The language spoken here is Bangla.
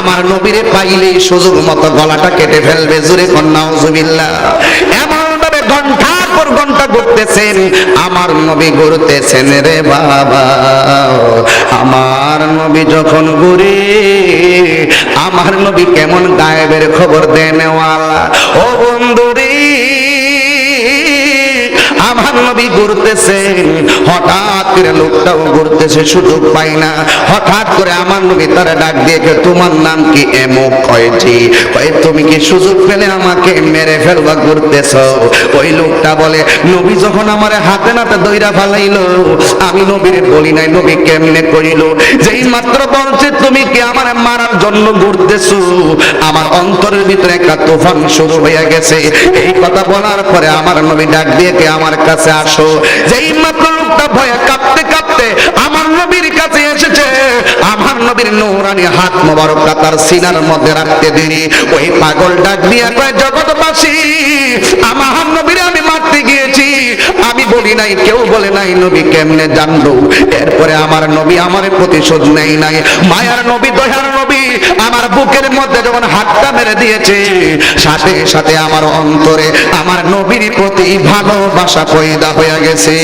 আমার নবীরে পাইলে সুযোগ মতো গলাটা কেটে ফেলবে, জুরে কন্যা জুবিল্লা এমন ভাবে ঘণ্টার পর ঘণ্টা ঘুরতেছেন, আমার নবী ঘুরতেছেন রে বাবা। আমার নবী যখন ঘুরে, আমার নবী কেমন গায়েবের খবর দেনেওয়ালা ও আমার নবী ঘুরতেছেন হঠাৎ করে লোকটাও ঘুরতেছে, সুযোগ পাই না। হঠাৎ করে আমার নবী তারা ডাক দিয়ে তোমার নাম কি এমক কয়টি কয়ে, তুমি কি সুযোগ পেলে আমাকে মেরে ফেলবা ঘুরতেছ? ওই লোকটা বলে, নবী যখন আমার হাতে নাতে দইরা ফালাইলো, আমি নবীর বলি নাই, নবী কেমনে করিল যেই মাত্র বলছে, তুমি কি আমার মারার জন্য ঘুরতেছো? আমার অন্তরের ভিতরে একটা তুফান শুরু হয়ে গেছে। এই কথা বলার পরে আমার নবী ডাক দিয়ে আমার কাছে আসো। যেই মাত্র লোকটা ভয়ে কাঁপতে কাঁপতে আমার নবীর কাছে এসেছে, আমার নবীর নৌরানি হাত মোবারকটা তার সিনার মধ্যে রাখতে দেরি। ওই পাগল ডাক দিয়ে কয়, জগৎবাসী, আমার নবীর আমি মারতে গিয়েছি। আমি বলি নাই, কেউ বলে নাই নবী কেমনে জানলো। এরপরে আমার নবী আমার প্রতিশোধ নেই নাই। মায়ার নবী, দয়ার নবী, আমার বুকের মধ্যে যখন হাতটা মেরে দিয়েছে, সাথে সাথে আমার অন্তরে আমার নবীর প্রতি ভালোবাসা পয়দা হয়ে গেছে।